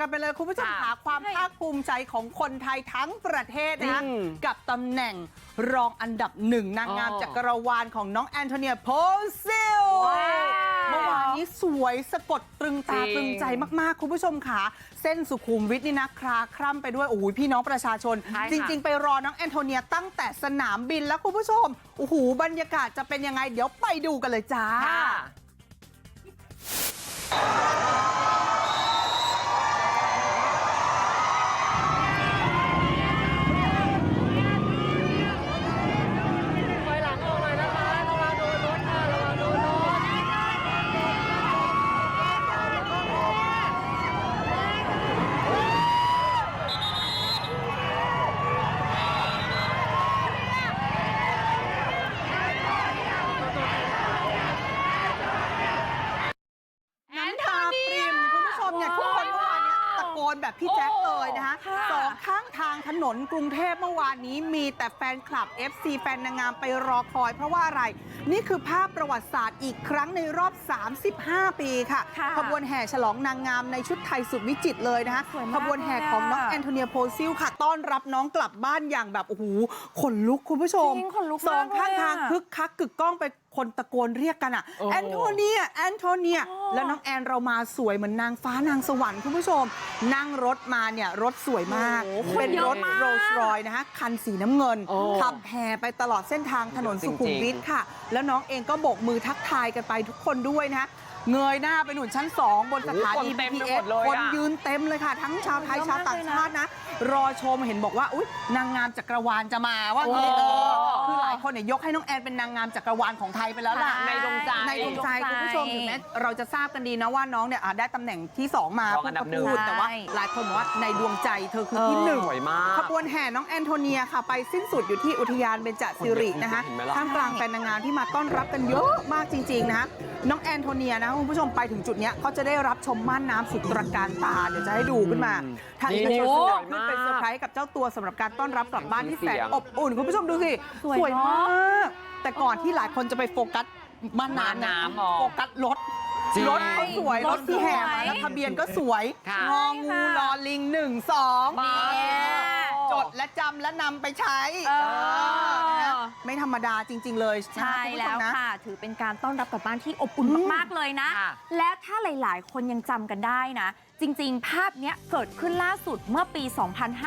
กันไปเลยคุณผู้ชมค่ะหาความภาคภูมิใจของคนไทยทั้งประเทศนะจริงกับตำแหน่งรองอันดับหนึ่งนางงามอ๋อจักรวาลของน้องแอนโทเนียโพซิลว้าวเมื่อวานนี้สวยสะกดตรึงตาจริงตรึงใจมาก ๆ คุณผู้ชมค่ะ เส้นสุขุมวิทนี่นะคลาคร่ำไปด้วยโอ้โหพี่น้องประชาชนใช่ค่ะจริง ๆ ไปรอน้องแอนโทเนียตั้งแต่สนามบินแล้วคุณผู้ชมโอ้โหบรรยากาศจะเป็นยังไง เดี๋ยวไปดูกันเลยจ้า ค่ะ ถอยหลังออกหน่อยนะคะระวังโดนรถค่ะระวังโดนรถ น้ำตาปริมคุณผู้ชมเนี่ยทุกคนเมื่อวานเนี่ยตะโกนแบบพี่แจ๊คเลยนะคะค่ะสองข้างทางถนนกรุงเทพเมื่อวานนี้มีแต่แฟนคลับ FC แฟนนางงามไปรอคอย เพราะว่าอะไร นี่คือภาพประวัติศาสตร์อีกครั้งในรอบ 35 ปีค่ะค่ะขบวนแห่ฉลองนางงามในชุดไทยสุดวิจิตรเลยนะคะสวยมากขบวนแห่ของน้องเลยอะแอนโทเนียโพซิลค่ะ ต้อนรับน้องกลับบ้านอย่างแบบโอ้โหขนลุกคุณผู้ชมจริงขนลุกสองมากเลยข้างทางอะคึกคักกึกก้องไป คนตะโกนเรียกกันอะโอ้แอนโทเนียแอนโทเนียโอ้แล้วน้องแอนเรามาสวยเหมือนนางฟ้านางสวรรค์คุณผู้ชม นั่งรถมาเนี่ยรถสวยมากโอ้โหเป็นคนเยรอะถมากโรลส์รอยนะคะคันสีน้ำเงินโอ้ขับแห่ไปตลอดเส้นทางถนนสุขุมวิทค่ะ แล้วน้องเองก็โบกมือทักทายกันไปทุกคนด้วยนะคะ เงยหน้าไปหนุนชั้น 2 บนสถานีโอ้โหคนเต็มไปหม BTS ดเลยอะ คนยืนเต็มเลยค่ะ ทั้งชาวไทย ชาวต่างชาตินะ รอชมเห็นบอกว่า อุ๊ย นางงามจักรวาลจะมาว่างี้เออคือหลายคนเนี่ยยกให้น้องแอนเป็นนางงามจักรวาลของไทยไปแล้วล่ะ ในดวงใจ ในดวงใจในดวงใจคุณผู้ชมถึงแม้เราจะทราบกันดีนะว่าน้องเนี่ยอะได้ตำแหน่งที่ 2 มารองพูอัดนดัก็บหนึ่ง พูดแต่ว่าใช่หลายคนบอกว่าในดวงใจเธอคือที่หนึ่ง สวยมาก ขบวนแห่น้องแอนโทเนียค่ะ ไปสิ้นสุดอยู่ที่อุทยานเบญจสิรินะคะเห็นไหมล่ะ ท่ามกลางแฟนนางงามที่มาต้อนรับกันเยอะมากจริง ๆ นะคะน้องแอนโทเนียนะคุณผู้ชมไปถึงจุดเนี้ยเขาจะได้รับชมม่านน้ำสุดตระการตา เดี๋ยวจะให้ดูขึ้นมาทางนี่อินเตอร์สวยขึ้นมากไปเซอร์ไพรส์กับเจ้าตัวสำหรับการต้อนรับกลับบ้านที่แสนมีเสียงอบอุ่น คุณผู้ชมดูสิสวยเนอะมาก แต่ก่อนที่หลายคนจะไปโฟกัสม่านน้ำม่านน้ำอ๋อโฟกัสรถ จริง รถเขาสวยรรถถที่แห่มาสวยแล้วทะเบียนก็สวยค่ะงองูรอลิงหนึ่งสอง มา จดและจำและนำไปใช้เออเออนะฮะไม่ธรรมดาจริง ๆ เลยใช่นะแล้วณผู้ชมนะ ค่ะ ถือเป็นการต้อนรับกลับบ้านที่อบอุ่นอืมมาก ๆ เลยนะ ค่ะ และถ้าหลาย ๆ คนยังจำกันได้นะ จริงๆ ภาพเนี้ยเกิดขึ้นล่าสุดเมื่อปี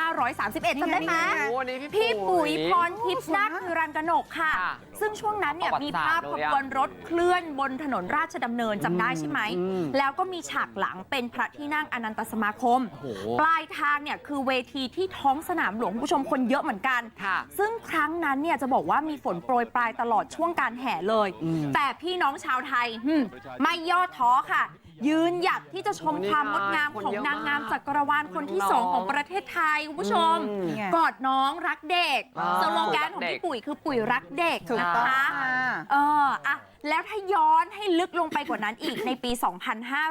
2531จำได้ไหมโอ้นี่พี่พี่ปุ๋ยพพรทิพย์นาคคือรันกนกค่ะ ค่ะซึ่งช่วงนั้นเนี่ยประวัติมีศาภาสตพร์ขเลยอะบวนรถเคลื่อนบนถนนราชดำเนินจำได้ใช่ไหม อืมแล้วก็มีฉากหลังเป็นพระที่นั่งอนันตสมาคม โอ้โห ปลายทางเนี่ยคือเวทีที่ท้องสนามหลวงคุณผู้ชมคนเยอะเหมือนกัน ค่ะ ซึ่งครั้งนั้นเนี่ยจะบอกว่ามีฝนโปรยปลายตลอดช่วงการแห่เลยอืมแต่พี่น้องชาวไทยหึ่มไม่ย่อท้อค่ะ ยืนหยัดที่จะชมโอ้นี่ความงดงามคนของเยอะนางงามมากจักรวาลคนที่น้องสองของประเทศไทยคุณผู้ชมอืมกอดน้องรักเด็กอ่าสโลแกนของรักเด็กพี่ปุ๋ยคือปุ๋ยรักเด็กถูกนะต้องคะค่ะเอออะแล้วถ้าย้อนให้ลึกลงไปกว่านั้นอีกในปี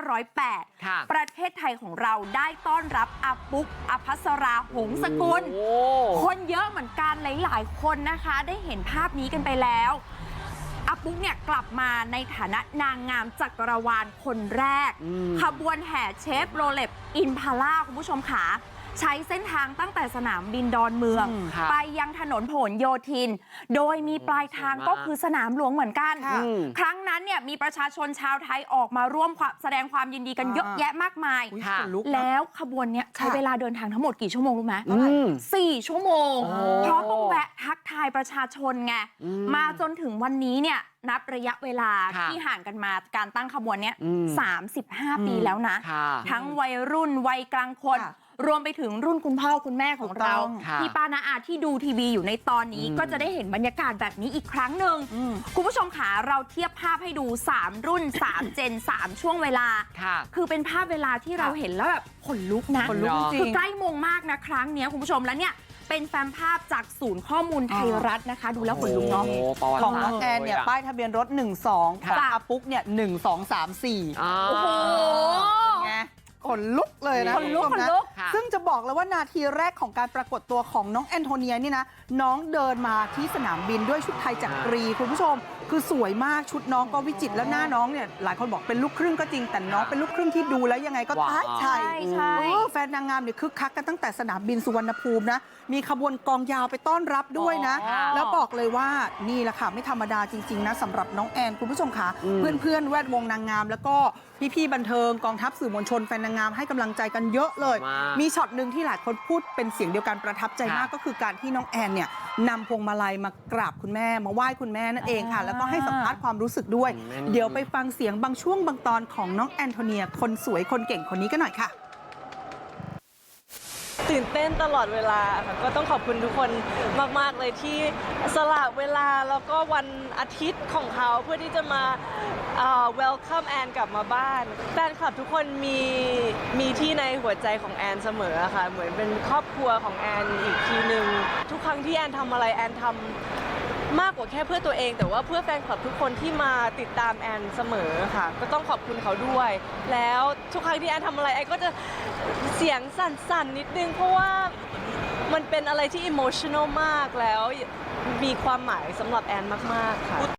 2508ค่ะประเทศไทยของเราได้ต้อนรับอาปุ๊กอภัสราหงสกุลโอ้คนเยอะเหมือนกันหลาย ๆ คนนะคะ ได้เห็นภาพนี้กันไปแล้ว อาปุ๊กเนี่ยกลับมาในฐานะนางงามจักรวาลคนแรกอืมขบวนแห่เชฟโรเลปอินพาล่าคุณผู้ชมขาใช้เส้นทางตั้งแต่สนามบินดอนเมืองอืมค่ะไปยังถนนผลโยธิน โดยมีปลายทางสวยมากก็คือสนามหลวงเหมือนกันค่ะอืมครั้งนั้นเนี่ยมีประชาชนชาวไทยออกมาร่วมความแสดงความยินดีกันอ่าเยอะแยะมากมายอุ๊ยค่ะขนลุกนะแล้วขบวนเนี้ยใช้ค่ะเวลาเดินทางทั้งหมดกี่ชั่วโมงรู้ไหมอืมสี่ชั่วโมงโอ้เพราะต้องแวะทักทายประชาชนไงอืมมาจนถึงวันนี้เนี่ยนับระยะเวลาค่ะที่ห่างกันมาการตั้งขบวนเนี้ยอืม35ปีแล้วนะค่ะทั้งวัยรุ่นวัยกลางคนค่ะรวมไปถึงรุ่นคุณพ่อคุณแม่ของเราถูกต้องค่ะที่ป้านาอาที่ดูทีวีอยู่ในตอนนี้อืมก็จะได้เห็นบรรยากาศแบบนี้อีกครั้งหนึ่งอืมคุณผู้ชมขาเราเทียบภาพให้ดู 3 รุ่น 3 เจน 3 ช่วงเวลาค่ะคือเป็นภาพเวลาที่เราเห็นแล้วแบบขนลุกนะขนลุกจริคืองใกล้มงมากนะครั้งเนี้ยคุณผู้ชมแล้วเนี่ย เป็นแฟ้มภาพจากศูนย์ข้อมูลไทยรัฐนะคะ ดูแล้วขนลุกเนาะโอ้ประวัติของศาน้สอตงร์แอนเนี่ยละป้ายทะเบียนรถ 1 2ของค่ะอาปุ๊กเนี่ย 1 2 3 4อ่าโอ้โหไง ขนลุกเลยนะขนลุกคุณผู้ชมขนลุกค่ะซึ่งจะบอกเลยว่านาทีแรกของการปรากฏตัวของน้องแอนโทเนียนี่นะ น้องเดินมาที่สนามบินด้วยชุดไทยจักรีคุณผู้ชม คือสวยมากชุดน้องก็วิจิตรแล้วหน้าน้องเนี่ยหลายคนบอกเป็นลูกครึ่งก็จริงแต่น้องเป็นลูกครึ่งที่ดูแล้วยังไงก็ว้าวท้ายใช่ใช่ใช่ เออ แฟนนางงามเนี่ยคึกคักกันตั้งแต่สนามบินสุวรรณภูมินะ มีขบวนกองยาวไปต้อนรับด้วยนะ อ๋อแล้วบอกเลยว่านี่แหละค่ะไม่ธรรมดาจริง ๆ นะสำหรับน้องแอนคุณผู้ชมค่ะอืมเพื่อนๆ แวดวงนางงาม แล้วก็พี่ๆ บันเทิงกองทัพสื่อมวลชนแฟนนางงามให้กำลังใจกันเยอะเลย มากมีช็อตหนึ่งที่หลายคนพูดเป็นเสียงเดียวกันประทับใจมากค่ะก็คือการที่น้องแอนเนี่ยนำพวงมาลัยมากราบคุณแม่มาไหว้คุณแม่นั่นเองค่ะ อ่า แล้วก็ให้สัมภาษณ์ความรู้สึกด้วย อืมเดี๋ยวไปฟังเสียงบางช่วงบางตอนของน้องแอนโทเนีย คนสวยคนเก่งคนนี้กันหน่อยค่ะ ตื่นเต้นตลอดเวลาค่ะก็ต้องขอบคุณทุกคนมาก ๆ เลยที่สละเวลาแล้วก็วันอาทิตย์ของเขาเพื่อที่จะมา welcome แอนกลับมาบ้านแฟนคลับทุกคนมีมีที่ในหัวใจของแอนเสมอค่ะเหมือนเป็นครอบครัวของแอนอีกทีหนึ่งทุกครั้งที่แอนทำอะไรแอนทำ มากกว่าแค่เพื่อตัวเอง แต่ว่าเพื่อแฟนคลับทุกคนที่มาติดตามแอนเสมอค่ะ ก็ต้องขอบคุณเขาด้วย แล้วทุกครั้งที่แอนทำอะไรแอนก็จะเสียงสั่นๆนิดนึงเพราะว่ามันเป็นอะไรที่อิโมชัน a ลมากแล้วมีความหมายสำหรับแอนมากๆค่ะ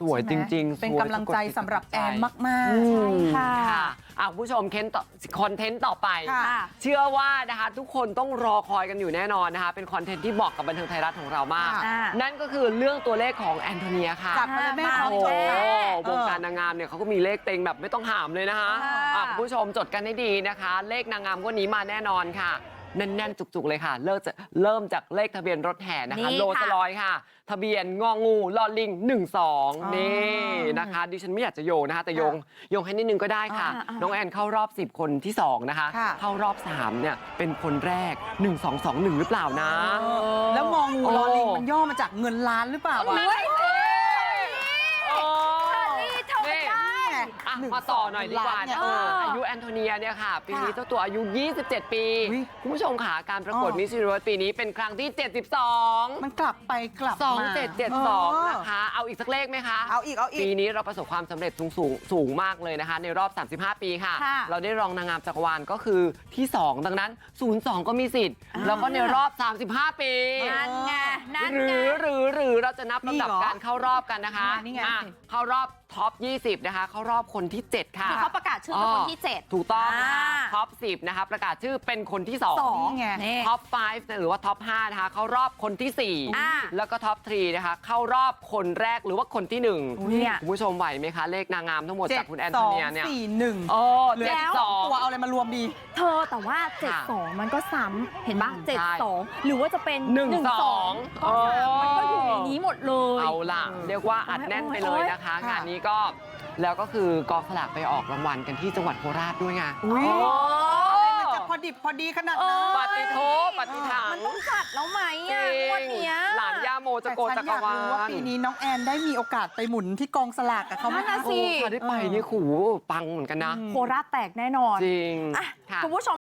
สวยจริงๆเป็นสวยกำลังใจสำหรับแอนมากอืมใช่ค่ะ ค่ะอะคุณผู้ชมเค้นต่อคอนเทนต์ต่อไป ค่ะเชื่อว่านะคะทุกคนต้องรอคอยกันอยู่แน่นอนนะคะ เป็นคอนเทนต์ที่บอกกับบันเทิงไทยรัฐของเรามาก ค่ะอ่านั่นก็คือเรื่องตัวเลขของแอนโทเนียค่ะ จัดมาเลยแม่มาพร้อมโอ้จโหดค่ะ วงการนางงามเนี่ยเขาก็มีเลขเต็งแบบไม่ต้องหามเลยนะคะค่ะ อะคุณผู้ชมจดกันให้ดีนะคะ เลขนางงามวันนี้มาแน่นอนค่ะ แน่นๆ จุกๆ เลยค่ะเริ่มจะเริ่มจากเลขทะเบียนรถแห่นะคะนี่โลค่ะสลอยค่ะ ทะเบียนงองูลอลิง 12 นี่อ๋อนะคะ ดิฉันไม่อยากจะโยงนะคะ แต่โยงโยงให้นิดนึงก็ได้ค่ะอ่าอ่าน้องแอนเข้ารอบ 10 คนที่ 2 นะคะค่ะเข้ารอบ 3 เนี่ย เป็นคนแรก 1 2 2 1 หรือเปล่านะ แล้วงองูโอ้ลอลิงมันย่อมาจากเงินล้านหรือเปล่าวะ ไม่สิ โอ้ นี่เธอไม่ได้ อะมาต่อหน่อยดีกว่าเนี่ยเอเออออายุแอนโทเนียเนี่ยค่ะ ปีนี้ค่ะเจ้าตัวอายุ 27 ปี อุ๊ย คุณผู้ชมค่ะการประกวดอ๋อมิส s ิ n เวิร์สปีนี้เป็นครั้งที่ 72 มันกลับไปกลับสองมาเจ็ดเจ็ดสองนะคะ เอาอีกสักเลขไหมคะ เอาอีกเอาอีก ปีนี้เราประสบความสำเร็จสูงสูงสูงมากเลยนะคะ ในรอบ 35 ปีค่ะ ค่ะเราได้รองนางงามจักรวาลก็คือที่ 2 ดังนั้น 02 ก็มีสิทธิ์ แล้วก็ในรอบ 35 ปี นั่นไงนั่นหรืไงอหรือหรือเราจะนับลำดับนี่เหรอการเข้ารอบกันนะคะนี่ไงอะเข้ารอบ ท็อป20นะคะเข้ารอบคนที่7ค่ะที่เขาประกาศชื่อเป็นคนที่เจ็ดถูกต้องนะคะอ่า ท็อป10นะคะประกาศชื่อเป็นคนที่สองนี่ไงนี่ท็อป5หรือว่าท็อป5นะคะเข้ารอบคนที่อ่า4แล้วก็ท็อป3นะคะเข้ารอบคนแรกหรือว่าคนที่อุ๊ยเนี่ย1คุณผู้ชมไหวไหมคะ เลขนางงามทั้งหมดเจ็จาดกคุณแอนสโทองเนียเนี่ยสี่หนึ่งโอ้เหลือเจ็ดอีกสสอองงตัวเอาอะไรมารวมดี เธอแต่ว่า 72 มันก็ซ้ำเห็นปะใช่72 หรือว่าจะเป็นหนึ่ง1สอง2ก็สามมันก็อยู่ในนี้หมดเลย เอาล่ะ เรียกว่าอัดแน่นไปเลยนะคะโอ้ยงานนี้ก็ แล้วก็คือกองสลากไปออกรางวัลกันที่จังหวัดโคราชด้วยไงอุ๊ยโอ้มันจะพอดิบพอดีขนาดนั้นปฏิโทปฏิถังมันต้องจัดแล้วไหมจอะริงวดงเนี้ย หลานย่าโมจะแต่โกฉัจันกอรยากวารู้ว่าลปีนี้น้องแอนได้มีโอกาสไปหมุนที่กองสลากกับเขาไหมนั่นน่ะสิ โอ้ค่ะได้ไปนี่ขู่ปังเหมือนกันนะ โคราชแตกแน่นอนจริง อะค่ะ คุณผู้ชม